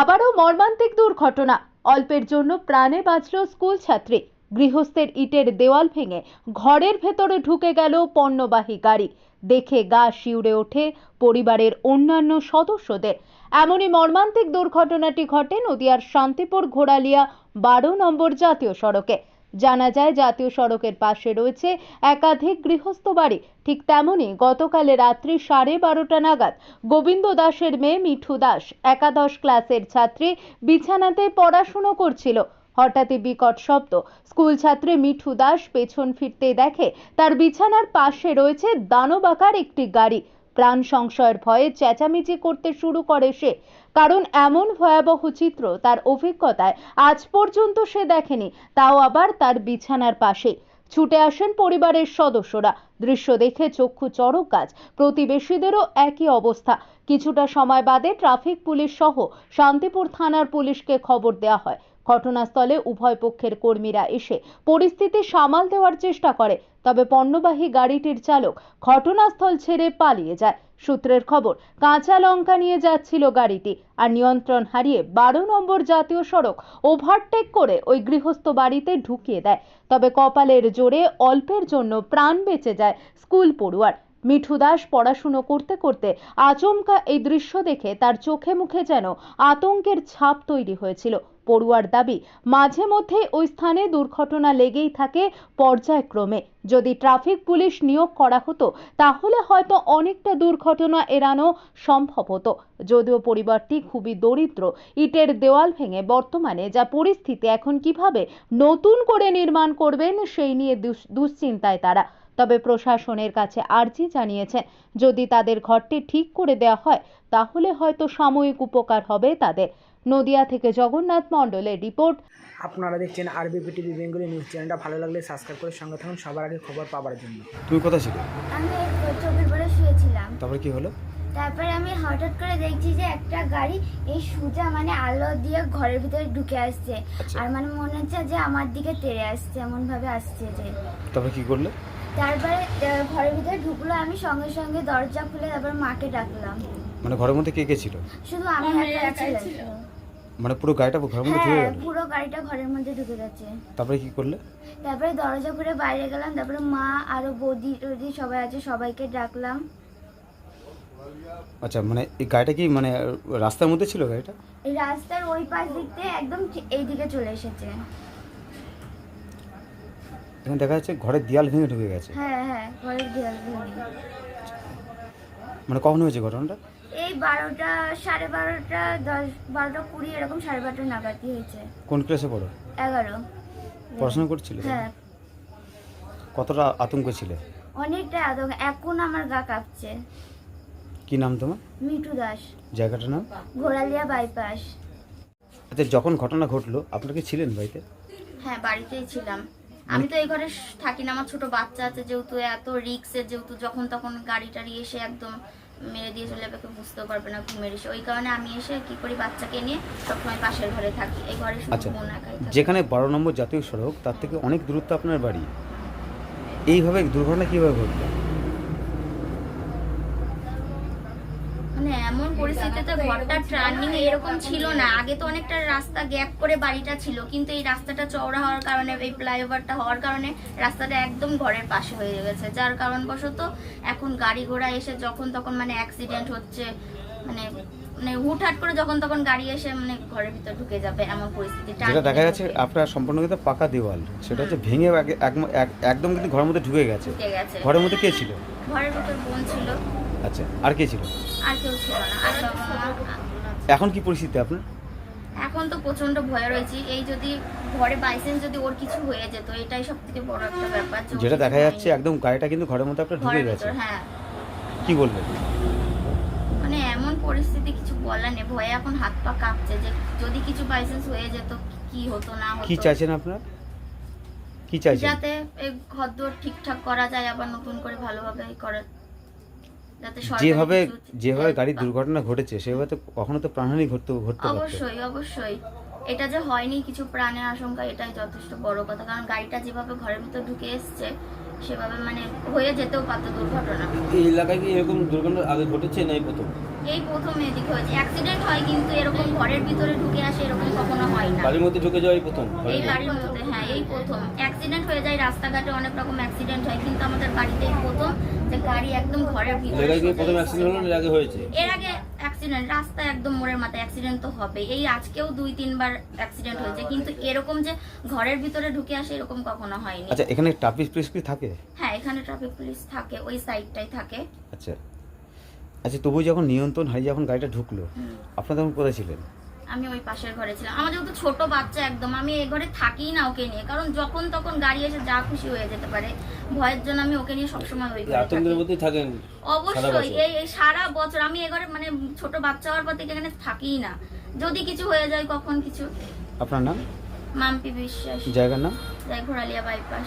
আবারও মর্মান্তিক দুর্ঘটনা। অল্পের জন্য প্রাণে বাঁচল স্কুল ছাত্রী। গৃহস্থের ইটের দেওয়াল ভেঙে ঘরের ভেতরে ঢুকে গেল পণ্যবাহী গাড়ি। দেখে গা শিউরে ওঠে পরিবারের অন্যান্য সদস্যদের। এমনই মর্মান্তিক দুর্ঘটনাটি ঘটে নদিয়ার শান্তিপুর ঘোড়ালিয়া বারো নম্বর জাতীয় সড়কে। জানা যায়, জাতীয় সড়কের পাশে রয়েছে একাধিক গৃহস্থ বাড়ি। ঠিক তেমনই গতকাল রাত্রি সাড়ে বারোটা নাগাদ গোবিন্দ দাসের মেয়ে মিঠু দাস, একাদশ ক্লাসের ছাত্রী, বিছানাতে পড়াশুনো করছিল। হঠাৎই বিকট শব্দ। স্কুল ছাত্রী মিঠু দাস পেছন ফিরতে দেখে তার বিছানার পাশে রয়েছে দানবাকার একটি গাড়ি। প্রাণ সংশয়ের ভয়ে চেঁচামেচি করতে শুরু করে সে। কারণ এমন ভয়াবহ চিত্র তার অভিজ্ঞতায় আজ পর্যন্ত সে দেখেনি, তাও আবার তার বিছানার পাশে। ছুটে আসেন পরিবারের সদস্যরা। দৃশ্য দেখে চক্ষু চড়ক গাছ প্রতিবেশীদেরও একই অবস্থা। কিছুটা সময় বাদে ট্রাফিক পুলিশ সহ শান্তিপুর থানার পুলিশকে খবর দেওয়া হয়। ঘটনাস্থলে উভয় পক্ষের কর্মীরা এসে পরিস্থিতি সামাল দেওয়ার চেষ্টা করে। তবে পণ্যবাহী গাড়িটির চালক ঘটনাস্থল ছেড়ে পালিয়ে যায়। সূত্রের খবর, কাঁচা লঙ্কা নিয়ে যাচ্ছিল গাড়িটি আর নিয়ন্ত্রণ হারিয়ে বারো নম্বর জাতীয় সড়ক ওভারটেক করে ওই গৃহস্থ বাড়িতে ঢুকিয়ে দেয়। তবে কপালের জোরে অল্পের জন্য প্রাণ বেঁচে যায় স্কুল পড়ুয়ার। মিঠু দাস পড়াশুনো করতে করতে আচমকা এই দৃশ্য দেখে তার চোখে মুখে যেন আতঙ্কের ছাপ তৈরি হয়েছিল। পড়ুয়ার দাবি, মাঝে মধ্যে ওই স্থানে দুর্ঘটনা লেগেই থাকে পর্যায়ক্রমে। যদি ট্রাফিক পুলিশ নিয়োগ করা হতো, তাহলে হয়তো অনেকটা দুর্ঘটনা এড়ানো সম্ভব হতো। যদিও পরিবারটি খুবই দরিদ্র, ইটের দেওয়াল ভেঙে বর্তমানে যা পরিস্থিতি এখন কীভাবে নতুন করে নির্মাণ করবেন সেই নিয়ে দুশ- দুশ্চিন্তায় তারা। তবে প্রশাসনের কাছে আর্জি জানিয়েছেন, যদি তাদের ঘরটি ঠিক করে দেওয়া হয়, তাহলে হয়তো সাময়িক উপকার হবে তাদের। নদিয়া থেকে জগন্নাথ মণ্ডলের রিপোর্ট। আপনারা দেখছেন আরবিপি টিভি বেঙ্গলি নিউজ চ্যানেলটা। ভালো লাগলে সাবস্ক্রাইব করে সঙ্গে থাকুন। সবার আগে খবর পাওয়ার জন্য। তুমি কোথায় ছিলে? আমি চোখের পরে শুয়েছিলাম। তারপরে কি হলো? তারপরে আমি হঠাৎ করে দেখছি যে একটা গাড়ি এই সুজা মানে আলো দিয়ে ঘরের ভিতরে ঢুকে আসছে। আচ্ছা। আর মানে মনে হচ্ছে যে আমার দিকে তেড়ে আসছে এমন ভাবে আসছে যে। তারপরে কি করলে? তারপরে ঘরের ভিতরে ঢুকলো আমি সঙ্গে সঙ্গে দরজা খুলে তারপর মাকে ডাকলাম। মানে ঘরের মধ্যে কে কে ছিল? শুধু আমি একাই ছিলাম। মানে পুরো গাড়িটা ঘরের মধ্যে ঢুকে হ্যাঁ গেল? পুরো গাড়িটা ঘরের মধ্যে ঢুকে যাচ্ছে তারপরে কি করলে? তারপরে দরজা খুলে বাইরে গেলাম তারপরে মা আরও বৌদি টদি সবাই আছে সবাইকে ডাকলাম। আচ্ছা মানে এই গাড়িটা কি মানে রাস্তার মধ্যে ছিল গাড়িটা? এই রাস্তার ওই পাশ দিক থেকে একদম এইদিকে চলে এসেছে। এখানে দেখা যাচ্ছে ঘরের দেয়াল ভেঙে ঢুকে গেছে। হ্যাঁ হ্যাঁ ঘরের দেয়াল ভেঙে। মানে কখন হয়েছে ঘটনাটা? এই বারোটা সাড়ে বারোটা দশ বারোটা কুড়ি এরকম সাড়ে বারোটা নাগাদই হয়েছে। কোন ক্লাসে পড়ো? এগারো। পড়াশোনা করছিলে হ্যাঁ। কতটা আতঙ্ক ছিলে? অনেকটা আদঙ্ক এখন আমার গা কাঁপছে। কি নাম তোমার? মিঠু দাস। জায়গাটার নাম? ঘোড়ালিয়া বাইপাস। আচ্ছা যখন ঘটনা ঘটলো আপনারা কি ছিলেন বাড়িতে? হ্যাঁ বাড়িতেই ছিলাম। আমি তো এই ঘরে থাকি না আমার ছোট বাচ্চা আছে যেহেতু এত রিক্সের যেহেতু যখন তখন গাড়ি টাড়ি এসে একদম মেরে দিয়ে চলে যাবে কেউ বুঝতেও পারবে না ঘুমের এসে। ওই কারণে আমি এসে কি করি বাচ্চাকে নিয়ে সবসময় পাশের ঘরে থাকি। এই ঘরে শুধু আচ্ছা বোন একাই থাকে। যেখানে বারো নম্বর জাতীয় সড়ক তার থেকে অনেক দূরত্ব আপনার বাড়ি? এইভাবে দুর্ঘটনা কীভাবে ঘটলো? মানে এমন পরিস্থিতিতে ঘরটা টার্নিং এরকম ছিল না। আগে তো অনেকটা রাস্তা গ্যাপ করে বাড়িটা ছিল কিন্তু এই রাস্তাটা চওড়া হওয়ার কারণে এই ফ্লাইওভারটা হওয়ার কারণে রাস্তাটা একদম ঘরের পাশে হয়ে গেছে। যার কারণবশত এখন গাড়ি ঘোড়া এসে যখন তখন মানে অ্যাক্সিডেন্ট হচ্ছে মানে মানে হুটহাট করে যখন তখন গাড়ি এসে মানে ঘরের ভিতর ঢুকে যাবে এমন পরিস্থিতি। যেটা দেখা যাচ্ছে আপনার সম্পূর্ণ কিন্তু পাকা দেওয়াল। সেটা হচ্ছে ভেঙে এক- এক- এক- একদম কিন্তু ঘরের মধ্যে ঢুকে গেছে। ঢুকে গেছে। ঘরের মধ্যে কে ছিল? ঘরের ভিতর বোন ছিল। আচ্ছা আর কে ছিল? আর কেউ ছিল না। আর এখন কি পরিস্থিতি আপনার? এখন তো প্রচণ্ড ভয় রয়েছে। এই যদি ঘরে বাইসেন্স যদি ওর কিছু হয়ে যেত এটাই সব থেকে বড় একটা ব্যাপার। যেটা দেখা যাচ্ছে একদম গাড়িটা কিন্তু ঘরের মধ্যে আপনার ঢুকে গেছে। হ্যাঁ। কি বলবেন? মানে এমন পরিস্থিতি কিছু বলার নেই। ভয়ে এখন হাত পা কাঁপছে যে যদি কিছু বাইসেন্স হয়ে যেত কি হতো না হতো। কি চাইছেন আপনার? কি চাইছেন? যাতে এই ঘরদোর ঠিকঠাক করা যায় আবার নতুন করে ভালোভাবে করা যেভাবে যেভাবে গাড়ির দুর্ঘটনা ঘটেছে সেভাবে তো কখনো তো প্রাণহানি ঘটতে ঘটতে অবশ্যই অবশ্যই। এটা যে হয়নি কিছু প্রাণের আশঙ্কা এটাই যথেষ্ট বড় কথা। কারণ গাড়িটা যেভাবে ঘরের ভিতর ঢুকে এসছে সেভাবে মানে হয়ে যেতেও পারতো দুর্ঘটনা। এই এলাকায় কি এরকম দুর্ঘটনা আগে ঘটেছে না এই প্রথম? এই প্রথম এদিকে হয়েছে। অ্যাক্সিডেন্ট হয় কিন্তু এরকম ঘরের ভিতরে ঢুকে আসে এরকম কখনো হয় না। বাড়ির মধ্যে ঢুকে যাওয়াই প্রথম? এই বাড়ির মধ্যে? হ্যাঁ এই প্রথম। অ্যাক্সিডেন্ট হয়ে যায় রাস্তাঘাটে অনেক রকম অ্যাক্সিডেন্ট হয় কিন্তু আমাদের বাড়িতে এই প্রথম। গাড়ি একদম ঘরের ভিতরে জায়গায় গিয়ে প্রথম অ্যাক্সিডেন্ট হলো এর আগে হয়েছে? এর আগে অ্যাক্সিডেন্ট রাস্তা একদম মোড়ের মাথায় অ্যাক্সিডেন্ট তো হবে এই আজকেও দুই তিনবার অ্যাক্সিডেন্ট হয়েছে। কিন্তু এরকম যে ঘরের ভিতরে ঢুকে আসে এরকম কখনো হয়নি। আচ্ছা এখানে ট্রাফিক পুলিশ কি থাকে? হ্যাঁ এখানে ট্রাফিক পুলিশ থাকে ওই সাইডটাই থাকে। আচ্ছা। আচ্ছা তবু যখন নিয়ন্ত্রণ হারিয়ে যখন গাড়িটা ঢুকলো। আপনারা তখন কোথায় ছিলেন? আমি ওই পাশের ঘরে ছিলাম। আমার যেহেতু ছোট বাচ্চা একদম। আমি এই ঘরে থাকি না ওকে নিয়ে। কারণ যখন তখন গাড়ি এসে যা খুশি হয়ে যেতে পারে। ভয়ের জন্য আমি ওকে নিয়ে সবসময় ওই ঘরে আতঙ্কের থাকি। মধ্যেই থাকেন অবশ্যই। এই এই সারা বছর আমি এ ঘরে মানে ছোট বাচ্চা হওয়ার পর থেকে এখানে থাকিই না। যদি কিছু হয়ে যায় কখন কিছু। আপনার নাম? মাম্পি বিশ্বাস। জায়গার নাম? যাই ঘোরালিয়া বাইপাস।